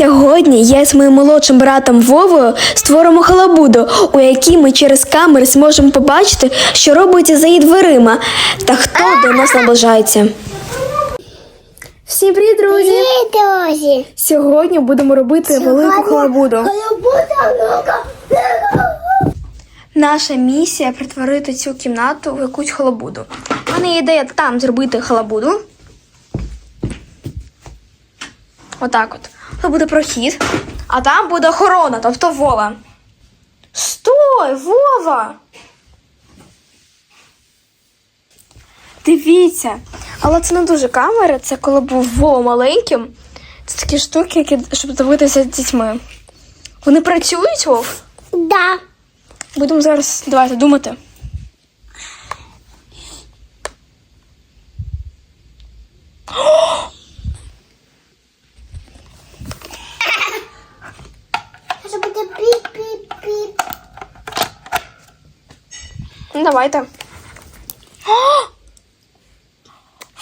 Сьогодні я з моїм молодшим братом Вовою створимо халабуду, у якій ми через камери зможемо побачити, що робиться за її дверима та хто до нас наближається. Всім привіт, друзі! Привіт, друзі! Сьогодні будемо робити велику халабуду. Наша місія перетворити цю кімнату в якусь халабуду. У мене є ідея там зробити халабуду. Отак от. Тут буде прохід, а там буде охорона, тобто Вова. Стой, Вова! Дивіться, але це не дуже камера, це коли був Вова маленьким. Це такі штуки, які, щоб дивитися з дітьми. Вони працюють, Вов? Да. Будемо зараз давайте думати. Це буде піп-піп-піп. Ну, давайте. О!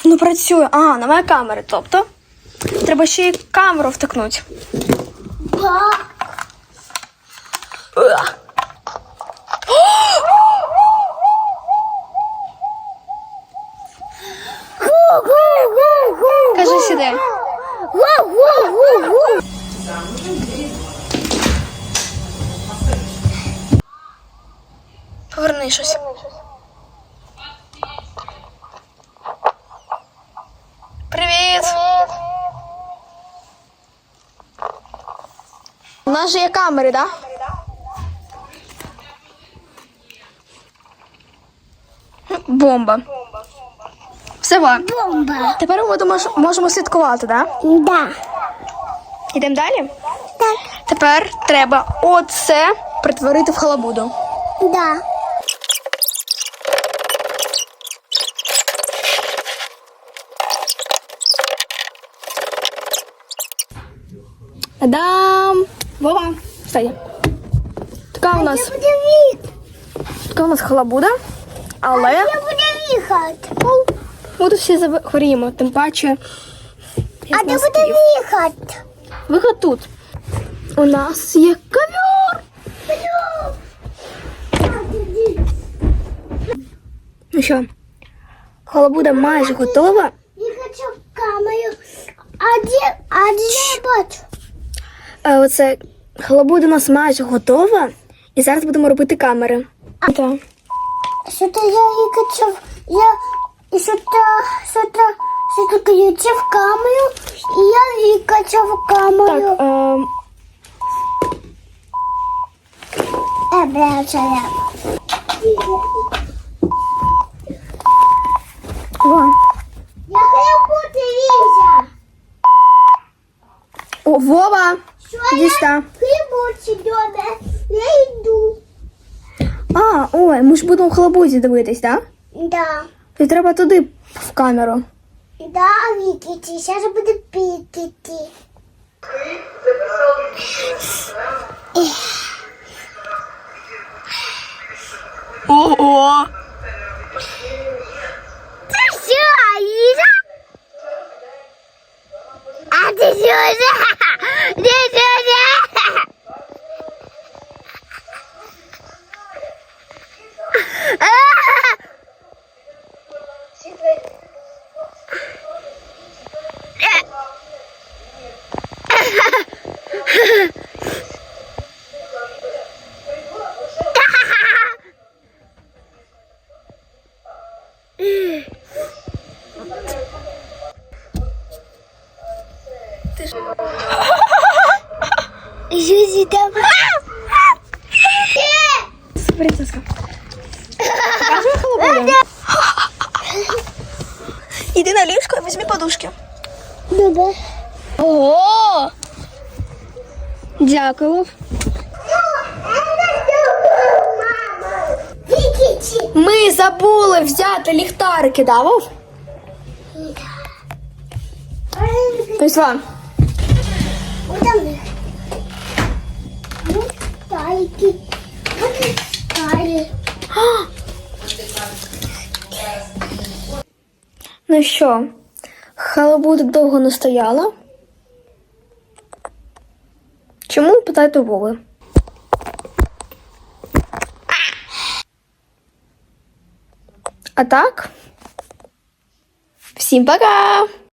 Ну, працює. А, немає камери. Тобто, треба ще й камеру втикнути. Кажи сюди. Гу-гу-гу-гу. Щось. Привіт. У нас же є камери, так? Да? Бомба. Все, Ва. Бомба. Тепер ми будемо, можемо слідкувати, так? Да? Да. Йдемо далі? Так. Тепер треба оце притворити в халабуду. Да. Адам! Вова, встань. Така у нас, така у нас халабуда, але Це буде віхат. ми тут всі захворіємо, тим паче. А де буде віхат? Виход тут. У нас є ковер. Ну що, халабуда майже готова. Я хочу в камеру. А де, а де я бачу? А оце халабуда у нас майже готова. І зараз будемо робити камери. Так. Що то я качав, я, і що то, що то, що камеру, і я її качав в камеру. Так, ем, Е, бля, це я. Вова! Що Іди я сюди. хлібочі доме, я йду. А, ой, ми ж будемо в халабузі дивитись, так? Да. І треба туди в камеру. Да, Вікіті, зараз буде пікіти. Ого! Це що, Ліза? А ти що за? Жузі там. Принцеска. Покажи халабуду. Іди на ліжко і візьми подушки. Добре. Ого! Дякую. Ми забули взяти ліхтарики, да, Вов? Вам. Ну, що, халабуда довго не стояла. Чому питайте Вови? А так? Всім пока!